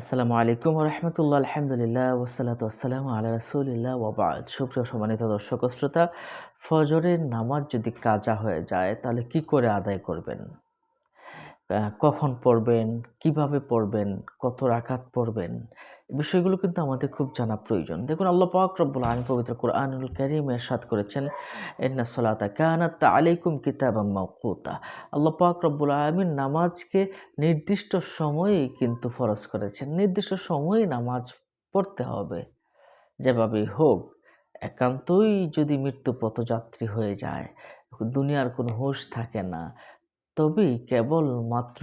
আসসালামু আলাইকুম রহমতুল্লাহ আলহামদুলিল্লাহ ওসালাত আসসালাম আল্লাহ রসুলিল্লাহ ওবাদ সুপ্রিয় সম্মানিত দর্শক শ্রোতা, ফজরের নামাজ যদি কাজা হয়ে যায়, তাহলে কি করে আদায় করবেন? কখন পড়বেন, কীভাবে পড়বেন, কত রাকাত পড়বেন বিষয়গুলো কিন্তু আমাদের খুব জানা প্রয়োজন। দেখুন, আল্লাহ পাক রব্বুল পবিত্র কোরআনুল করিম এরশাদ করেছেন এন্না সলাতা কানাত আলাইকুম কিতাব মাউকুতা আল্লাহ পাক রব্বুল আলমিন নামাজকে নির্দিষ্ট সময়েই কিন্তু ফরজ করেছেন। নির্দিষ্ট সময়ে নামাজ পড়তে হবে। যেভাবেই হোক, একান্তই যদি মৃত্যু পথযাত্রী হয়ে যায়, দুনিয়ার কোনো হুঁশ থাকে না। তবেই কেবল মাত্র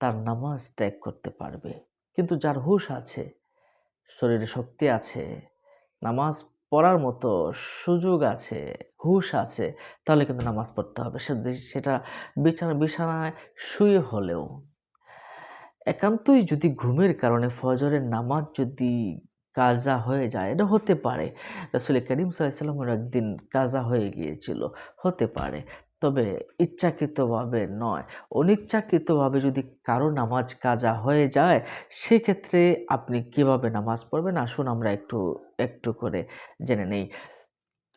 তার নামাজ ত্যাগ করতে পারবে। কিন্তু যার হুশ আছে, শরীরে শক্তি আছে, নামাজ পড়ার মতো সুযোগ আছে, হুঁশ আছে, তাহলে কিন্তু নামাজ পড়তে হবে। সেটা বিছানা, বিছানায় শুয়ে হলেও। একান্তই যদি ঘুমের কারণে ফজরের নামাজ যদি কাজা হয়ে যায়, এটা হতে পারে। রসুল করিম সাল্লামের একদিন কাজা হয়ে গিয়েছিল, হতে পারে। তবে ইচ্ছাকৃতভাবে নয়। অনিচ্ছাকৃতভাবে যদি কারও নামাজ কাজা হয়ে যায়, সেক্ষেত্রে আপনি কীভাবে নামাজ পড়বেন? আসুন আমরা একটু একটু করে জেনে নেই।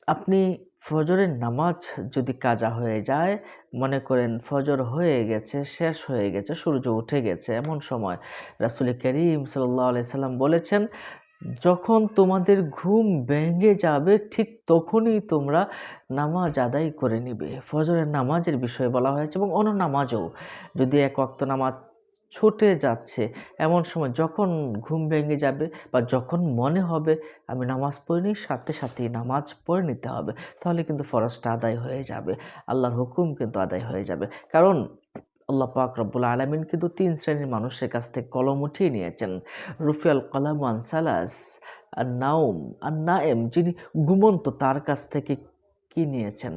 আপনি ফজরের নামাজ যদি কাজা হয়ে যায়, মনে করেন ফজর হয়ে গেছে, শেষ হয়ে গেছে, সূর্য উঠে গেছে, এমন সময় রাসুল করিম সাল্লাহ সাল্লাম বলেছেন যখন তোমাদের ঘুম ভেঙে যাবে, ঠিক তখনই তোমরা নামাজ আদায় করে নিবে। ফজরের নামাজের বিষয়ে বলা হয়েছে এবং অন্য নামাজও। যদি এক অক্ত নামাজ ছুটে যাচ্ছে, এমন সময় যখন ঘুম ভেঙে যাবে বা যখন মনে হবে, আমি নামাজ পড়িনি, সাথে সাথেই নামাজ পড়ে নিতে হবে, তাহলে কিন্তু ফরজটা আদায় হয়ে যাবে। আল্লাহর হুকুম কিন্তু আদায় হয়ে যাবে। কারণ আল্লাহ পাক রব্বুল আলমিন কিন্তু তিন শ্রেণির মানুষের কাছ থেকে কলম উঠিয়ে নিয়েছেন। রুফিয়াল কলাম আনসালাস নাউম আর নাএম যিনি ঘুমন্ত তার কাছ থেকে কি নিয়েছেন?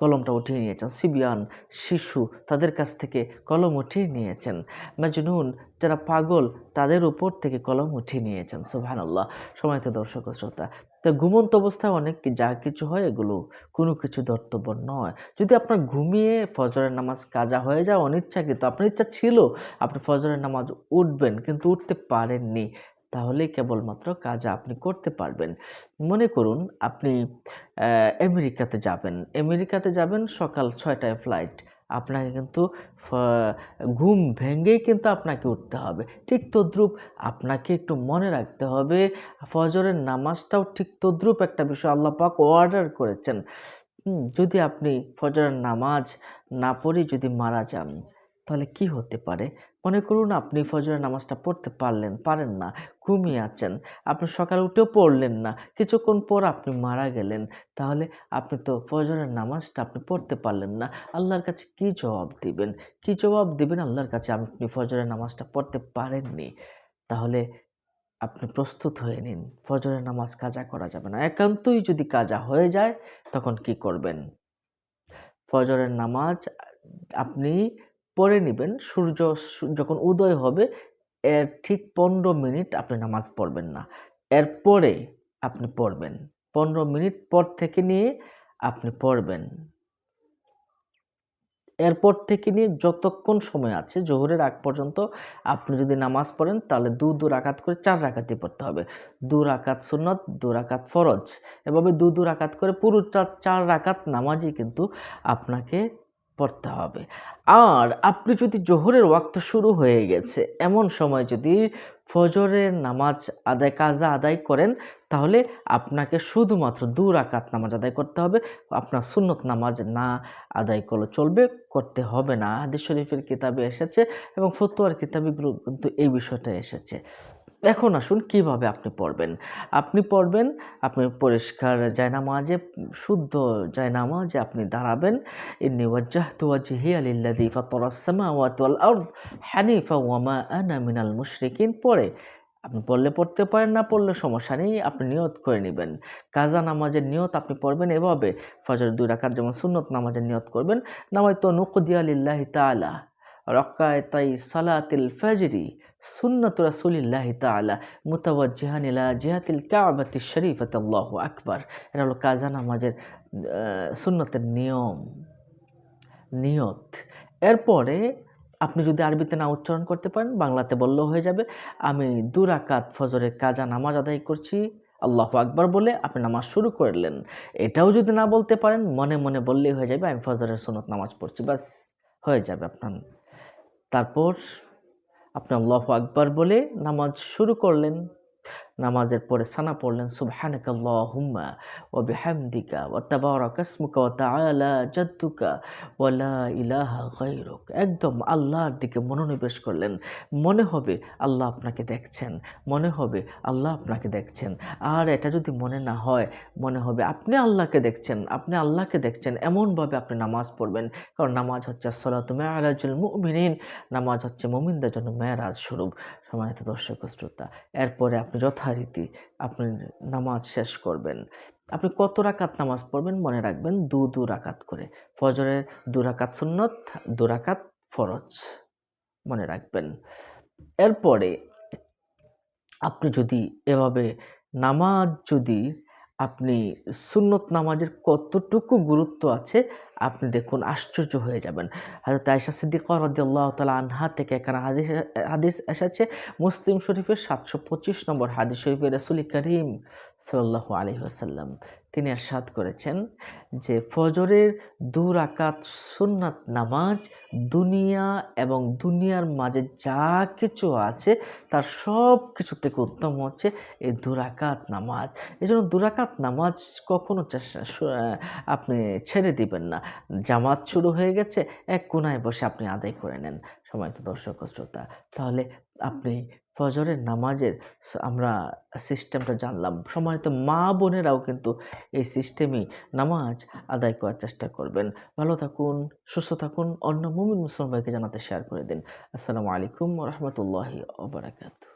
কলমটা উঠিয়ে নিয়েছেন। সিবিয়ান শিশু তাদের কাছ থেকে কলম উঠিয়ে নিয়েছেন। মাজনুন, যারা পাগল, তাদের উপর থেকে কলম উঠিয়ে নিয়েছেন। সুবহান আল্লাহ সময় তো দর্শক শ্রোতা তো ঘুমন্ত অবস্থায় অনেক যা কিছু হয় এগুলো কোনো কিছু ধর্তব্য নয়। যদি আপনার ঘুমিয়ে ফজরের নামাজ কাজা হয়ে যায় অনিচ্ছাকৃত, আপনার ইচ্ছা ছিল আপনি ফজরের নামাজ উঠবেন কিন্তু উঠতে পারেননি, তাহলে কেবলমাত্র কাজা আপনি করতে পারবেন। মনে করুন আপনি আমেরিকাতে যাবেন। আমেরিকাতে যাবেন সকাল ছয়টায় ফ্লাইট আপনাকে কিন্তু ঘুম ভেঙেই কিন্তু আপনাকে উঠতে হবে। ঠিক তদ্রূপ আপনাকে একটু মনে রাখতে হবে, ফজরের নামাজটাও ঠিক তদ্রূপ একটা বিষয়। আল্লাহ পাক অর্ডার করেছেন। যদি আপনি ফজরের নামাজ না পড়ে যদি মারা যান। তাহলে কি হতে পারে? মনে করুন আপনি ফজরের নামাজটা পড়তে পারলেন, পারেন না, ঘুমিয়ে আছেন, আপনি সকালে উঠেও পড়লেন না, কিছুক্ষণ পর আপনি মারা গেলেন, তাহলে আপনি তো ফজরের নামাজটা আপনি পড়তে পারলেন না। আল্লাহর কাছে কি জবাব দিবেন? কি জবাব দিবেন আল্লাহর কাছে আপনি ফজরের নামাজটা পড়তে পারেননি? তাহলে আপনি প্রস্তুত হয়ে নিন, ফজরের নামাজ কাজা করা যাবে না। একান্তই যদি কাজা হয়ে যায়, তখন কি করবেন? ফজরের নামাজ আপনি পড়ে নেবেন। সূর্য যখন উদয় হবে, এর ঠিক পনেরো মিনিট আপনি নামাজ পড়বেন না। এরপরে আপনি পড়বেন। পনেরো মিনিট পর থেকে নিয়ে আপনি পড়বেন। এরপর থেকে নিয়ে যতক্ষণ সময় আছে, জোহরের আগ পর্যন্ত আপনি যদি নামাজ পড়েন, তাহলে দু দু রাকাত করে চার রাকাতই পড়তে হবে। দু রাকাত সুন্নত, দু রাকাত ফরজ। এভাবে দু দু রাকাত করে পুরোটা চার রাকাত নামাজই কিন্তু আপনাকে পড়তে হবে। আর আপনি যদি জোহরের ওয়াক্ত শুরু হয়ে গেছে, এমন সময় যদি ফজরের নামাজ আদায়, কাজা আদায় করেন, তাহলে আপনাকে শুধুমাত্র দু রাকাত নামাজ আদায় করতে হবে। আপনার সুন্নত নামাজ না আদায় করলে চলবে, করতে হবে না। হাদিস শরীফের কিতাবে এসেছে এবং ফতোয়ার কিতাবগুলো কিন্তু এই বিষয়টা এসেছে। এখন আসুন, কীভাবে আপনি পড়বেন? আপনি পড়বেন, আপনি পরিষ্কার জায়নামাজে শুদ্ধ জায়নামাজে আপনি দাঁড়াবেন, ইন্নি ওয়াজ্জাহতু ওয়াজহি আলিল্লাযী ফাতারাস সামাওয়াতি ওয়াল আরদ হানিফা ওয়া মা আনা মিনাল মুশরিকিন পড়ে। আপনি পড়লে পড়তে পারেন, না পড়লে সমস্যা নেই, আপনি নিয়ত করে নেবেন। কাজা নামাজের নিয়ত আপনি পড়বেন এভাবে। ফজর দুই রাকাত যেমন সুন্নত নামাজের নিয়ত করবেন নামাই তো নুকদিয়া লিল্লাহি তাআলা। রকায়তাই সালাতিল ফজরি সুন্নত রাসূলিল্লাহি তাআলা মুতাওয়াজ্জিহান ইলা জিহাতিল কাবাতি শরীফাত আল্লাহু আকবার। এটা হলো কাজা নামাজের সুন্নতের নিয়ম, নিয়ত। এরপরে আপনি যদি আরবিতে না উচ্চারণ করতে পারেন, বাংলাতে বললেও হয়ে যাবে, আমি দু রাকাত ফজরের কাজা নামাজ আদায় করছি, আল্লাহ আকবার বলে আপনি নামাজ শুরু করলেন। এটাও যদি না বলতে পারেন, মনে মনে বললেই হয়ে যাবে, আমি ফজরের সুনত নামাজ পড়ছি বাস হয়ে যাবে আপনার তারপর আপনি আল্লাহ আকবার বলে নামাজ শুরু করলেন। নামাজের পরে সানা পড়লেন সুবহানাকা আল্লাহুম্মা ওয়া বিহামদিকা ওয়া তাবারাকা ইসমুকা ওয়া তাআলা জাদ্দুকা ওয়া লা ইলাহা একদম আল্লাহর দিকে মনোনিবেশ করলেন। মনে হবে আল্লাহ আপনাকে দেখছেন। মনে হবে আল্লাহ আপনাকে দেখছেন। আর এটা যদি মনে না হয়, মনে হবে আপনি আল্লাহকে দেখছেন, আপনি আল্লাহকে দেখছেন, এমনভাবে আপনি নামাজ পড়বেন। কারণ নামাজ হচ্ছে সলাত মেয়ারাজুল মুমিনিন, নামাজ হচ্ছে মুমিনদের জন্য মেয়ারাজ স্বরূপ। সম্মানিত দর্শক, শ্রোতা, এরপরে আপনি যথারীতি আপনি নামাজ শেষ করবেন। আপনি কত রাকাত নামাজ পড়বেন মনে রাখবেন দু দু রাকাত করে। ফজরের দু রাকাত সুন্নত, দু রাকাত ফরজ মনে রাখবেন। এরপরে আপনি যদি এভাবে নামাজ যদি আপনি সুন্নত নামাজের কতটুকু গুরুত্ব আছে, আপনি দেখুন আশ্চর্য হয়ে যাবেন। হাজরত আয়সা সিদ্দিক রদিয়াল্লাহ তালা আনহা থেকে এখানে হাদিস হাদিস এসেছে, মুসলিম শরীফের সাতশো পঁচিশ নম্বর হাদিস শরীফের রসুল করিম সাল্লাহ আলী আসাল্লাম তিনি এরশাদ করেছেন যে ফজরের দু রাকাত সুন্নাত নামাজ দুনিয়া এবং দুনিয়ার মাঝে যা কিছু আছে, তার সব কিছু থেকে উত্তম হচ্ছে এই দুরাকাত নামাজ। এই জন্য দুরাকাত নামাজ কখনো চেষ্টা আপনি ছেড়ে দিবেন না। জামাত শুরু হয়ে গেছে, এক কোনায় বসে আপনি আদায় করে নেন। সময় তো দর্শক শ্রোতা, তাহলে আপনি ফজরের নামাজের আমরা সিস্টেমটা জানলাম। সম্মানিত মা বোনেরাও কিন্তু এই সিস্টেমই নামাজ আদায় করার চেষ্টা করবেন। ভালো থাকুন, সুস্থ থাকুন, অন্য মুমিন মুসলমান ভাইকে জানাতে শেয়ার করে দিন। আসসালামু আলাইকুম রহমতুল্লাহি ওবরাকাতু